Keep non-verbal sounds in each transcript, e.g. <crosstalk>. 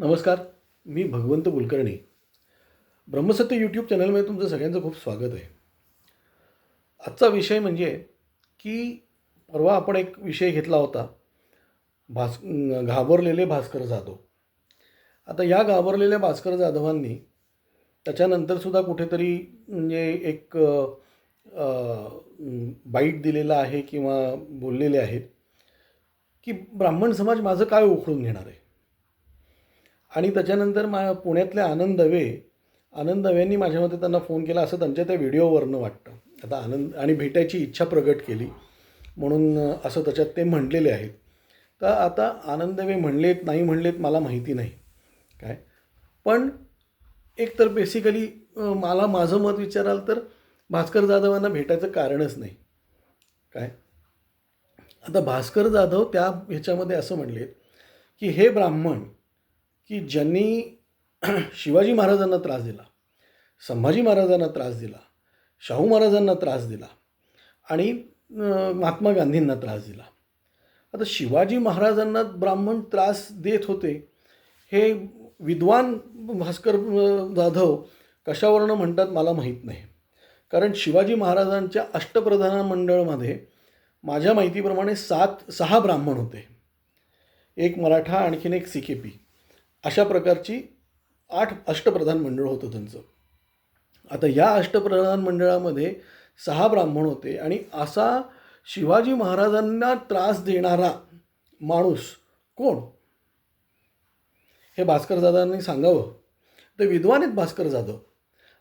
नमस्कार मी भगवंत कुलकर्णी. ब्रह्मसत्य यूट्यूब चॅनलमध्ये तुमचं सगळ्यांचं खूप स्वागत आहे. आजचा विषय म्हणजे की परवा आपण एक विषय घेतला होता. भास घाबरलेले भास्कर जाधव. आता या घाबरलेल्या भास्कर जाधवांनी त्याच्यानंतरसुद्धा कुठेतरी म्हणजे एक बाईट दिलेला आहे किंवा बोललेले आहेत की ब्राह्मण समाज माझं काय उखडून घेणार आहे? आणि त्याच्यानंतर मा पुण्यातले आनंद दवे आनंद दवेंनी माझ्या मते त्यांना फोन केला असं त्यांच्या त्या व्हिडिओवरनं वाटतं. आता आनंद आणि भेटायची इच्छा प्रगट केली. म्हणून असं त्याच्यात ते म्हणलेले आहेत. तर आता आनंद दवे म्हणलेत नाही म्हणलेत मला माहिती नाही. काय? पण एक तर बेसिकली मला माझं मत विचाराल तर भास्कर जाधवांना भेटायचं कारणच नाही. काय? आता भास्कर जाधव त्या ह्याच्यामध्ये असं म्हणलेत की हे ब्राह्मण की ज्यांनी <clears throat> शिवाजी महाराजांना त्रास दिला संभाजी महाराजांना त्रास दिला शाहू महाराजांना त्रास दिला आणि महात्मा गांधींना त्रास दिला. आता शिवाजी महाराजांना ब्राह्मण त्रास देत होते हे विद्वान भास्कर जाधव कशावरनं म्हणतात मला माहीत नाही. कारण शिवाजी महाराजांच्या अष्टप्रधान मंडळमध्ये माझ्या माहितीप्रमाणे सात सहा ब्राह्मण होते. एक मराठा आणखीन एक सी के पी. अशा प्रकारची आठ अष्टप्रधान मंडळ होतं त्यांचं. आता या अष्टप्रधान मंडळामध्ये सहा ब्राह्मण होते आणि असा शिवाजी महाराजांना त्रास देणारा माणूस कोण? हे भास्कर जाधवांनी सांगावं. ते विद्वान आहेत भास्कर जाधव.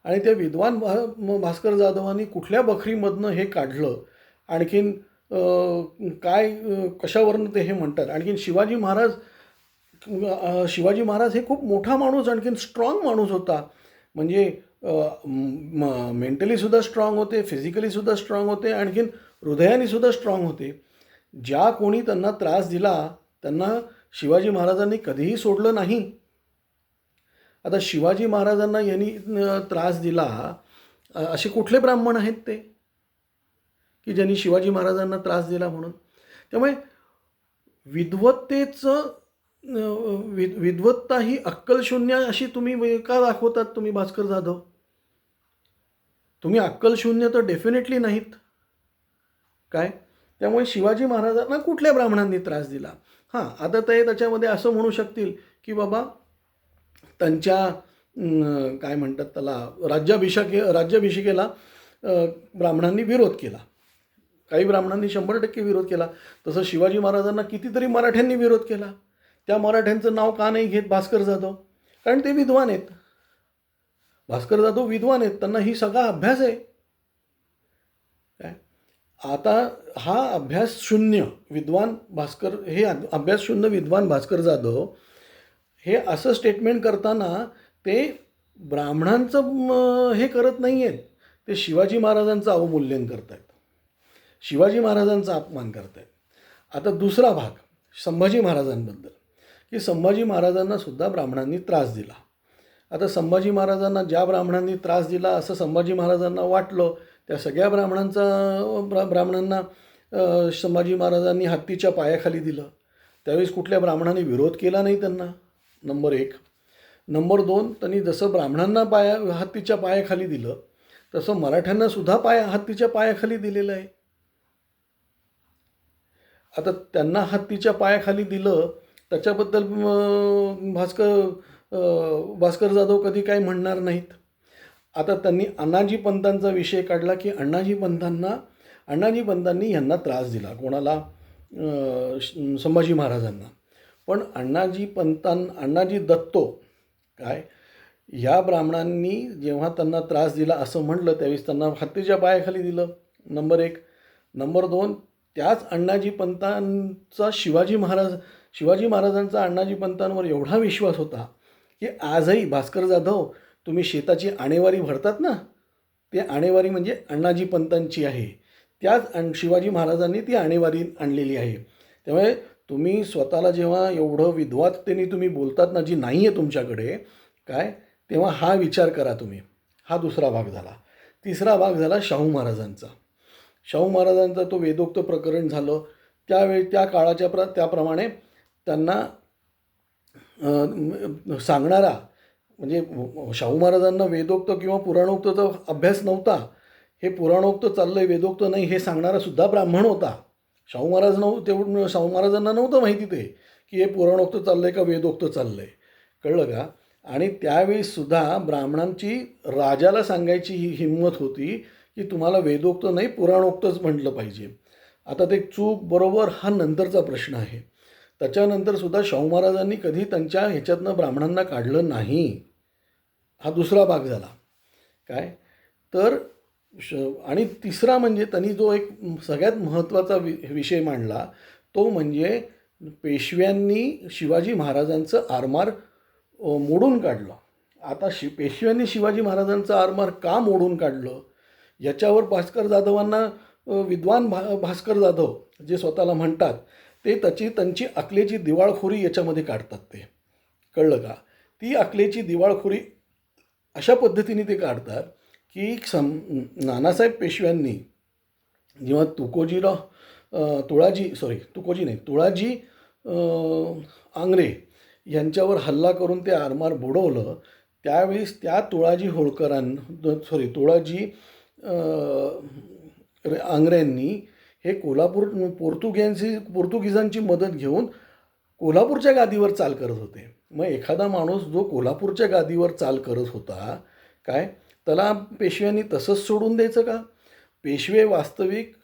आणि त्या विद्वान भा भास्कर जाधवांनी कुठल्या बखरीमधनं हे काढलं? आणखीन काय कशावरनं ते हे म्हणतात? आणखीन शिवाजी महाराज शिवाजी महाराज हे खूप मोठा माणूस आणखीन स्ट्रॉंग माणूस होता. म्हणजे मेंटलीसुद्धा स्ट्रॉंग होते फिजिकलीसुद्धा स्ट्रॉंग होते आणखीन हृदयानेसुद्धा स्ट्रॉंग होते. ज्या कोणी त्यांना त्रास दिला त्यांना शिवाजी महाराजांनी कधीही सोडलं नाही. आता शिवाजी महाराजांना यांनी त्रास दिला असे कुठले ब्राह्मण आहेत ते? की ज्यांनी शिवाजी महाराजांना त्रास दिला म्हणून? त्यामुळे विद्वत्तेचं विद विद्वत्ता ही अक्कलशून्य अशी तुम्ही का दाखवतात तुम्ही भास्कर जाधव? तुम्ही अक्कलशून्य तर डेफिनेटली नाहीत. काय? त्यामुळे शिवाजी महाराजांना कुठल्या ब्राह्मणांनी त्रास दिला? हां आता ते त्याच्यामध्ये असं म्हणू शकतील की बाबा त्यांच्या काय म्हणतात त्याला राज्याभिषेके राज्याभिषेकेला ब्राह्मणांनी विरोध केला. काही ब्राह्मणांनी शंभर टक्के विरोध केला. तसं शिवाजी महाराजांना कितीतरी मराठ्यांनी विरोध केला. त्या मराठ्यांचं नाव का नाही घेत भास्कर जाधव? कारण ते विद्वान आहेत. भास्कर जाधव विद्वान आहेत. त्यांना ही सगळा अभ्यास आहे. काय? आता हा अभ्यास शून्य विद्वान भास्कर हे अभ्यास शून्य विद्वान भास्कर जाधव हे असं स्टेटमेंट करताना ते ब्राह्मणांचं हे करत नाही आहेत ते शिवाजी महाराजांचं अवमूल्यन करत आहेत शिवाजी महाराजांचा अपमान करत आहेत आता दुसरा भाग संभाजी महाराजांबद्दल. की संभाजी महाराजांना सुद्धा ब्राह्मणांनी त्रास दिला. आता संभाजी महाराजांना ज्या ब्राह्मणांनी त्रास दिला असं संभाजी महाराजांना वाटलं त्या सगळ्या ब्राह्मणांचा ब्रा ब्राह्मणांना संभाजी महाराजांनी हत्तीच्या पायाखाली दिलं. त्यावेळेस कुठल्या ब्राह्मणांनी विरोध केला नाही त्यांना? नंबर एक. नंबर दोन त्यांनी जसं ब्राह्मणांना पाया हत्तीच्या पायाखाली दिलं तसं मराठ्यांना सुद्धा पाया हत्तीच्या पायाखाली दिलेलं आहे. आता त्यांना हत्तीच्या पायाखाली दिलं त्याच्याबद्दल भास्कर भास्कर जाधव कधी काही म्हणणार नाहीत. आता त्यांनी अण्णाजी पंतांचा विषय काढला की अण्णाजी पंतांना अण्णाजी पंतांनी यांना त्रास दिला कोणाला श- संभाजी महाराजांना. पण अण्णाजी पंतां अण्णाजी दत्तो काय या ब्राह्मणांनी जेव्हा त्यांना त्रास दिला असं म्हटलं त्यावेळेस त्यांना हत्तीच्या पायाखाली दिलं नंबर एक. नंबर दोन त्याच अण्णाजी पंतांचा शिवाजी महाराज शिवाजी महाराजांचा अण्णाजी पंतांवर एवढा विश्वास होता की आजही भास्कर जाधव तुम्ही शेताची आणेवारी भरतात ना? ते आणेवारी म्हणजे अण्णाजी पंतांची आहे. त्याच अण शिवाजी महाराजांनी ती आणेवारी आणलेली आहे. त्यामुळे तुम्ही स्वतःला जेव्हा एवढं विद्वत्तेने तुम्ही बोलतात ना जी नाही आहे तुमच्याकडे काय? तेव्हा हा विचार करा तुम्ही. हा दुसरा भाग झाला. तिसरा भाग झाला शाहू महाराजांचा. शाहू महाराजांचा तो वेदोक्त प्रकरण झालं. त्यावेळी त्या काळाच्या प्र त्याप्रमाणे त्यांना सांगणारा म्हणजे शाहू महाराजांना वेदोक्त किंवा पुराणोक्तचा अभ्यास नव्हता. हे पुराणोक्त चाललंय वेदोक्त नाही हे सांगणारा सुद्धा ब्राह्मण होता. शाहू महाराज नव्ह तेवढं शाहू महाराजांना नव्हतं माहिती ते की हे पुराणोक्त चाललंय का वेदोक्त चाललंय. कळलं का? आणि त्यावेळीसुद्धा ब्राह्मणांची राजाला सांगायची ही हिंमत होती की तुम्हाला वेदोक्त नाही पुराणोक्तच म्हटलं पाहिजे. आता ते चूक बरोबर हा नंतरचा प्रश्न आहे. त्याच्यानंतर सुद्धा शाहू महाराजांनी कधी त्यांच्या ह्याच्यातनं ब्राह्मणांना काढलं नाही. हा दुसरा भाग झाला. काय? तर श आणि तिसरा म्हणजे त्यांनी जो एक सगळ्यात महत्त्वाचा वि विषय मांडला तो म्हणजे पेशव्यांनी शिवाजी महाराजांचं आरमार मोडून काढलं. आता शि पेशव्यांनी शिवाजी महाराजांचं आरमार का मोडून काढलं? याच्यावर भास्कर जाधवांना विद्वान भा भास्कर जाधव जे स्वतःला म्हणतात ते त्याची त्यांची अकलेची दिवाळखोरी याच्यामध्ये काढतात ते. कळलं का? ती अकलेची दिवाळखोरी अशा पद्धतीने ते काढतात की सम नानासाहेब पेशव्यांनी जेव्हा तुकोजीराव तुळाजी सॉरी तुकोजी नाही तुळाजी आंग्रे यांच्यावर हल्ला करून ते आरमार बुडवलं त्यावेळेस त्या तुळाजी होळकरां सॉरी तुळाजी आंग्र्यांनी हे कोल्हापूर पोर्तुग्यांची पोर्तुगीजांची मदत घेऊन कोल्हापूरच्या गादीवर चाल करत होते. मग एखादा माणूस जो कोल्हापूरच्या गादीवर चाल करत होता काय? त्याला पेशव्यांनी तसंच सोडून द्यायचं का? पेशवे वास्तविक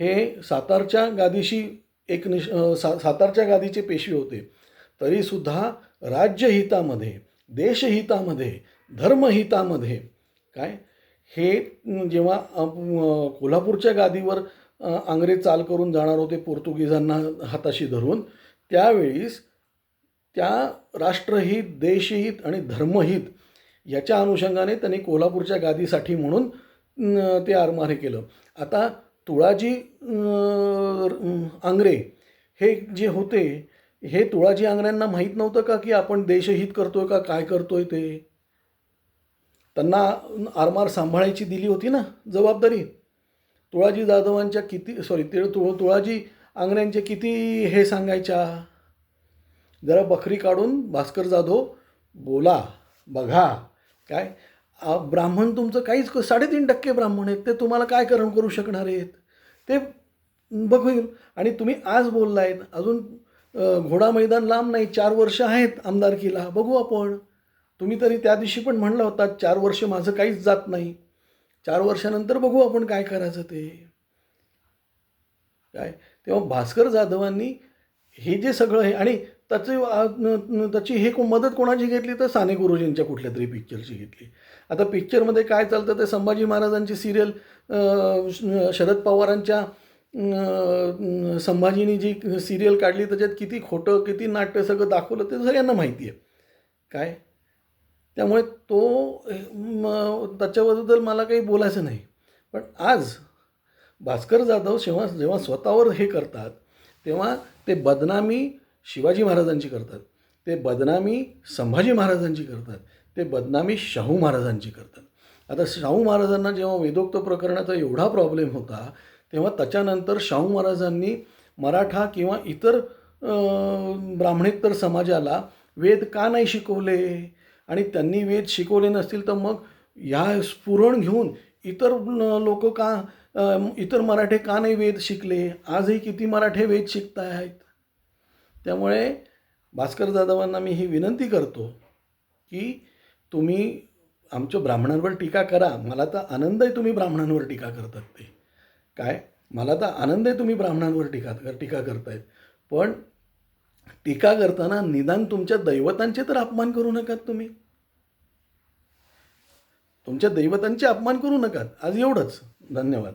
हे सातारच्या गादीशी एक निश सा सातारच्या गादीचे पेशवे होते. तरीसुद्धा राज्यहितामध्ये देशहितामध्ये धर्महितामध्ये काय? हे जेव्हा कोल्हापूरच्या गादीवर आंग्रेज आंग्रे चाल करून जाणार होते पोर्तुगीजांना हाताशी धरून. त्यावेळीस त्या राष्ट्रहित देशहित आणि धर्महित याच्या अनुषंगाने त्यांनी कोल्हापूरच्या गादीसाठी म्हणून ते आरमार हे केलं. आता तुळाजी आंग्रे हे जे होते हे तुळाजी आंग्र्यांना माहीत नव्हतं का की आपण देशहित करतोय का काय करतोय ते? त्यांना आरमार सांभाळायची दिली होती ना जबाबदारी? तुळाजी जाधवांच्या किती सॉरी तिळ तुळ तुळाजी आंगण्यांचे किती हे सांगायच्या? जरा बकरी काढून भास्कर जाधव बोला बघा. काय? ब्राह्मण तुमचं काहीच साडेतीन टक्के ब्राह्मण आहेत. ते तुम्हाला काय करण करू शकणार आहेत? ते बघून. आणि तुम्ही आज बोललायत अजून घोडा मैदान लांब नाही चार वर्ष आहेत आमदारकीला. बघू आपण. तुम्ही तरी त्या दिवशी पण म्हणलं होता चार वर्ष माझं काहीच जात नाही. चार वर्षानंतर बघू आपण काय करायचं ते. काय? तेव्हा भास्कर जाधवांनी हे जे सगळं आहे आणि त्याची त्याची हे को- मदत कोणाची घेतली तर साने गुरुजींच्या कुठल्या तरी पिक्चरची घेतली. आता पिक्चरमध्ये काय चालतं ते संभाजी महाराजांची सिरियल शरद पवारांच्या संभाजीनी जी सिरियल काढली त्याच्यात किती खोटं किती नाट्य सगळं दाखवलं ते सगळ्यांना माहिती आहे. काय? त्यामुळे तो म, त्याच्याबद्दल मला काही बोलायचं नाही. पण आज भास्कर जाधव जेव्हा जेव्हा स्वतःवर हे करतात तेव्हा ते बदनामी शिवाजी महाराजांची करतात. ते बदनामी संभाजी महाराजांची करतात. ते बदनामी शाहू महाराजांची करतात. आता शाहू महाराजांना जेव्हा वेदोक्त प्रकरणाचा एवढा प्रॉब्लेम होता तेव्हा त्याच्यानंतर शाहू महाराजांनी मराठा किंवा इतर ब्राह्मणेतर समाजाला वेद का नाही शिकवले? आणि त्यांनी वेद शिकवले नसतील तर मग ह्या स्फुरण घेऊन इतर लोक का इतर मराठे का नाही वेद शिकले? आजही किती मराठे वेद शिकत आहेत त्यामुळे भास्कर जाधवांना मी ही विनंती करतो की तुम्ही आमच्या ब्राह्मणांवर टीका करा. मला तर आनंद आहे तुम्ही ब्राह्मणांवर टीका करतात ते. काय? मला तर आनंद आहे तुम्ही ब्राह्मणांवर टीका टीका करतायत. पण टीका करताना निदान तुमच्या दैवतांचे तर अपमान करू नकात तुम्ही. तुमच्या दैवतांचे अपमान करू नका आज एवढंच. धन्यवाद.